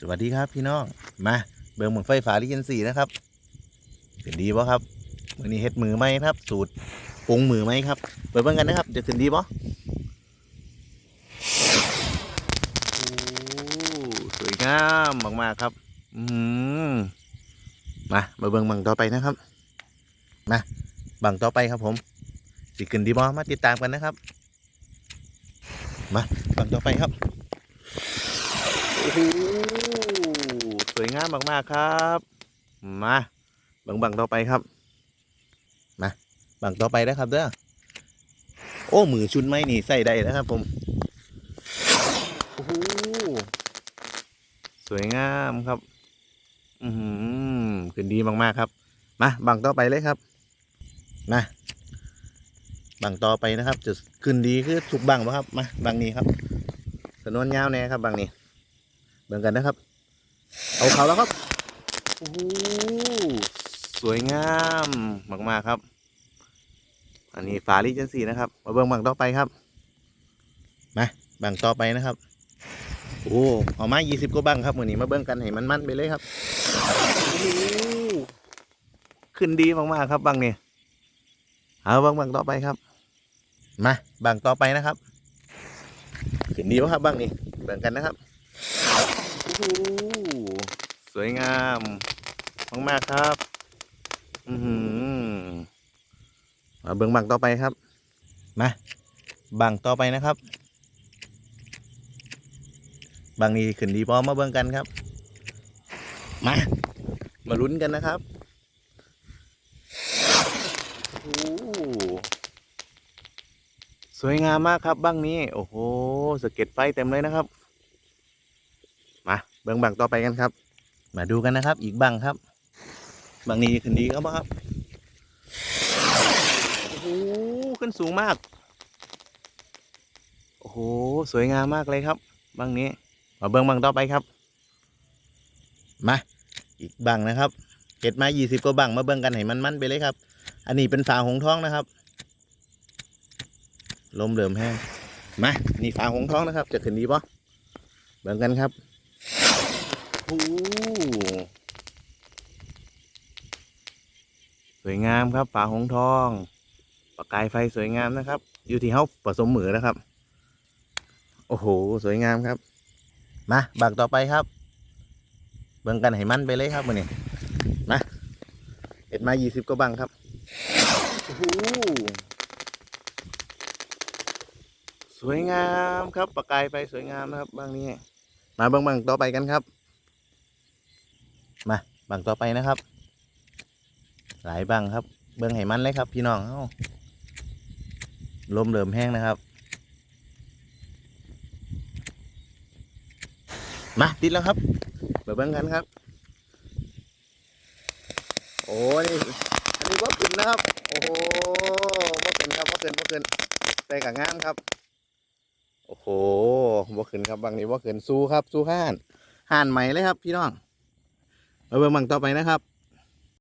สวัสดีครับพี่น้อง มาเบิ่งหมุนไฟฟ้าที่ยันสีนะครับขึ้นดีป่ะครับมือนี้เฮ็ดมือไหมครับ สูตรปรุงมือไหมครับเปิดเบิ่งกันนะครับจะขึ้นดีป่ะโอ้สวยงามมากๆครับ อืมมามาเบิ่งบังต่อไปนะครับ มาบังต่อไปครับผมสิขึ้นดีบ่มาติดตามกันนะครับ มาบังต่อไปครับ อ้โหสวยงามมาก ๆ ครับ มาบังบังต่อไปครับ มาบังต่อไปนะครับเด้อโอ้มือชุนไม้นี่ใส่ได้นะครับผมโอ้โหสวยงามครับ อือหือขึ้นดีมาก ๆ ครับ มาบังต่อไปเลยครับ มาบังต่อไปนะครับ จะขึ้นดีคือถูกบังปะครับมาบังนี้ครับสนวนยาวแน่ครับบังนี้ เบิ่งกันนะครับ เอาเขาแล้วครับโอ้โหสวยงามมากๆครับ อันนี้ฝาลิเจนสีนะครับ มาเบิ่งบังต่อไปครับมาบังต่อไปนะครับโอ้เอามา20กว่าบังครับมือนี้มาเบิ่งกันให้มันมันไปเลยครับขึ้นดีมากๆครับบังนี่เอาบังบังต่อไปครับ มาบังต่อไปนะครับขึ้นดีวะครับบังนี่เบิ่งกันนะครับ หสวยงามมากๆครับ อือหือมาเบิ่งบังต่อไปครับ มาบังต่อไปนะครับบังนี้ขึ้นดีพอมาเบิ่งกันครับ มา มาลุ้นกันนะครับโอ้สวยงามมากครับบังนี้ โอ้โหสเก็ดไฟเต็มเลยนะครับ บิ่งบังต่อไปกันครับ มาดูกันนะครับ อีกบังครับ บังนี้ขึ้นดีครับครับโอ้โหขึ้นสูงมาก โอ้โหสวยงามมากเลยครับ บังนี้ มาเบิ่งบังต่อไปครับ มาอีกบังนะครับเก็ดมายี่สิบกว่าบังมาเบิ่งกันให้มันๆไปเลยครับ อันนี้เป็นฝาหงท้องนะครับลมเริ่มแห้งมานี่ฝาหงท้องนะครับ จะขึ้นดีปะเบิ่งกันครับ หสวยงามครับฝาหงทองประกายไฟสวยงามนะครับ อยู่ที่เฮาผสมมือนะครับ โอ้โห สวยงามครับ มาบักต่อไปครับ เบิ่งกันให้มันไปเลยครับมือนี้มาเอ็ดมายี่สิบก็บังครับโอ้โหสวยงามครับ ประกายไฟสวยงามนะครับบางนี้ มาเบิ่งบังต่อไปกันครับ มาบังต่อไปนะครับ หลายบังครับ เบิ่งให้มันเลยครับ พี่น้องเอ้าลมเริ่มแห้งนะครับ มาติดแล้วครับเบิ่งเบิ่งกันครับ โอ้ยอันนี้ว่าขึ้นนะครับ โอ้โหว่าขึ้นครับว่าขึ้นว่าขึ้นใส่กับงามครับ โอ้โหว่าขึ้นครับบางนี้ว่าขึ้นสู้ครับสู้ห้านห่านใหม่เลยครับ พี่น้อง ไว้เบิ่งบังต่อไปนะครับ